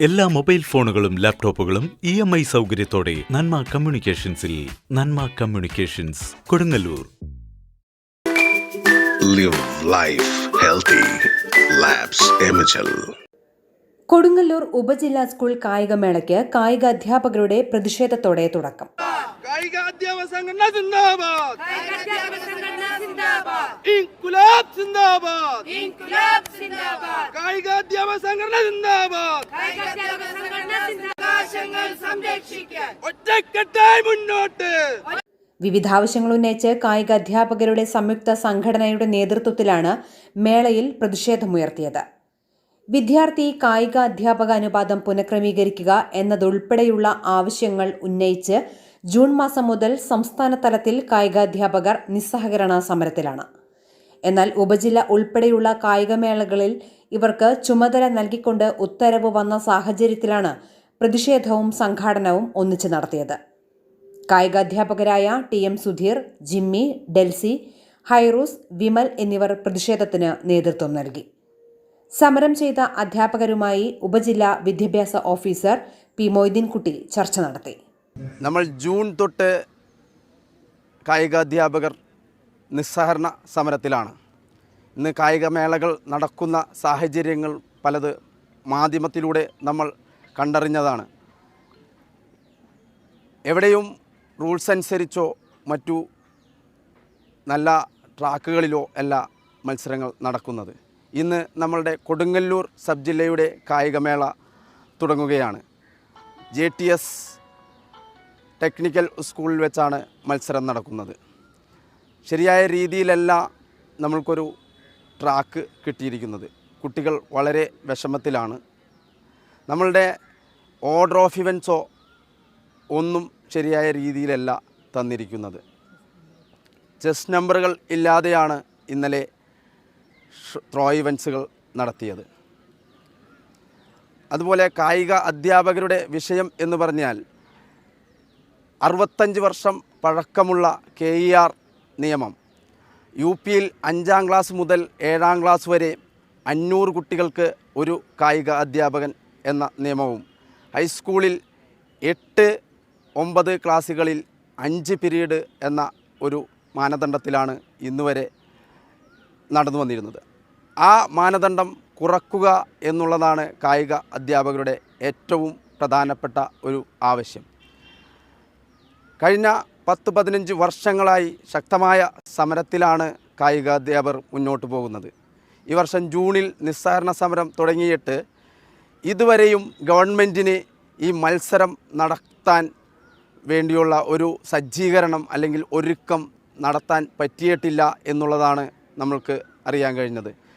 എല്ലാ മൊബൈൽ ഫോണുകളും ലാപ്ടോപ്പുകളും ഇ എം ഐ സൗകര്യത്തോടെ നന്മ കമ്മ്യൂണിക്കേഷൻസിൽ Nanma communications Kodungallur. Live life healthy. Kodungallur ഉപജില്ലാ സ്കൂൾ കായികമേളയ്ക്ക് കായിക അധ്യാപകരുടെ പ്രതിഷേധത്തോടെ തുടക്കം. കായിക അധ്യാപക സംഘടന സിന്ദാബാദ്. ഇൻകുലാബ് സിന്ദാബാദ്. കായിക അധ്യാപക സംഘടന സിന്ദാബാദ്. ഒറ്റക്കെട്ടായി മുന്നോട്ട് വിവിധ ആവശ്യങ്ങൾ ഉന്നയിച്ച് കായിക അധ്യാപകരുടെ സംയുക്ത സംഘടനയുടെ നേതൃത്വത്തിലാണ് മേളയിൽ പ്രതിഷേധമുയർത്തിയത്. വിദ്യാർത്ഥി കായിക അധ്യാപക അനുപാതം പുനഃക്രമീകരിക്കുക എന്നതുൾപ്പെടെയുള്ള ആവശ്യങ്ങൾ ഉന്നയിച്ച് ജൂൺ മാസം മുതൽ സംസ്ഥാന തലത്തിൽ കായികാധ്യാപകർ നിസ്സഹകരണ സമരത്തിലാണ്. എന്നാൽ ഉപജില്ല ഉൾപ്പെടെയുള്ള കായികമേളകളിൽ ഇവർക്ക് ചുമതല നൽകിക്കൊണ്ട് ഉത്തരവ് വന്ന സാഹചര്യത്തിലാണ് പ്രതിഷേധവും സംഘാടനവും ഒന്നിച്ചു നടത്തിയത്. കായികാധ്യാപകരായ T M Sudheer Jimmy Delsy ഹൈറൂസ് Vimal എന്നിവർ പ്രതിഷേധത്തിന് നേതൃത്വം നൽകി. സമരം ചെയ്ത അധ്യാപകരുമായി ഉപജില്ലാ വിദ്യാഭ്യാസ ഓഫീസർ പി മൊയ്തീൻകുട്ടി ചർച്ച നടത്തി. നമ്മൾ ജൂൺ തൊട്ട് കായികാധ്യാപകർ നിസ്സഹരണ സമരത്തിലാണ്. ഇന്ന് കായികമേളകൾ നടക്കുന്ന സാഹചര്യങ്ങൾ പലത് മാധ്യമത്തിലൂടെ നമ്മൾ കണ്ടറിഞ്ഞതാണ്. എവിടെയും റൂൾസ് അനുസരിച്ചോ മറ്റു നല്ല ട്രാക്കുകളിലോ അല്ല മത്സരങ്ങൾ നടക്കുന്നത്. ഇന്ന് നമ്മളുടെ കൊടുങ്ങല്ലൂർ സബ് ജില്ലയുടെ കായികമേള തുടങ്ങുകയാണ്. ജെ ടി എസ് ടെക്നിക്കൽ സ്കൂളിൽ വെച്ചാണ് മത്സരം നടക്കുന്നത്. ശരിയായ രീതിയിലല്ല നമ്മൾക്കൊരു ട്രാക്ക് കിട്ടിയിരിക്കുന്നത്. കുട്ടികൾ വളരെ വിഷമത്തിലാണ്. നമ്മളുടെ ഓർഡർ ഓഫ് ഇവൻസോ ഒന്നും ശരിയായ രീതിയിലല്ല തന്നിരിക്കുന്നത്. ചെസ് നമ്പറുകൾ ഇല്ലാതെയാണ് ഇന്നലെ ത്രോ ഇവൻസുകൾ നടത്തിയത്. അതുപോലെ കായിക അധ്യാപകരുടെ വിഷയം എന്ന് പറഞ്ഞാൽ അറുപത്തഞ്ച് വർഷം പഴക്കമുള്ള കെ ഇ ആർ നിയമം. യു പിയിൽ അഞ്ചാം ക്ലാസ് മുതൽ ഏഴാം ക്ലാസ് വരെ അഞ്ഞൂറ് കുട്ടികൾക്ക് ഒരു കായിക അധ്യാപകൻ എന്ന നിയമവും. ഹൈസ്കൂളിൽ എട്ട് ഒമ്പത് ക്ലാസ്സുകളിൽ അഞ്ച് പിരീഡ് എന്ന ഒരു മാനദണ്ഡത്തിലാണ് ഇന്നുവരെ നടന്നു വന്നിരുന്നത്. ആ മാനദണ്ഡം കുറക്കുക എന്നുള്ളതാണ് കായിക അധ്യാപകരുടെ ഏറ്റവും പ്രധാനപ്പെട്ട ഒരു ആവശ്യം. കഴിഞ്ഞ പത്ത് പതിനഞ്ച് വർഷങ്ങളായി ശക്തമായ സമരത്തിലാണ് കായികാധ്യാപകർ മുന്നോട്ട് പോകുന്നത്. ഈ വർഷം ജൂണിൽ നിസ്സാരണ സമരം തുടങ്ങിയിട്ട് ഇതുവരെയും ഗവൺമെന്റിന് ഈ മത്സരം നടത്താൻ വേണ്ടിയുള്ള ഒരു സജ്ജീകരണം അല്ലെങ്കിൽ ഒരുക്കം നടത്താൻ പറ്റിയിട്ടില്ല എന്നുള്ളതാണ് നമ്മൾക്ക് അറിയാൻ കഴിഞ്ഞത്.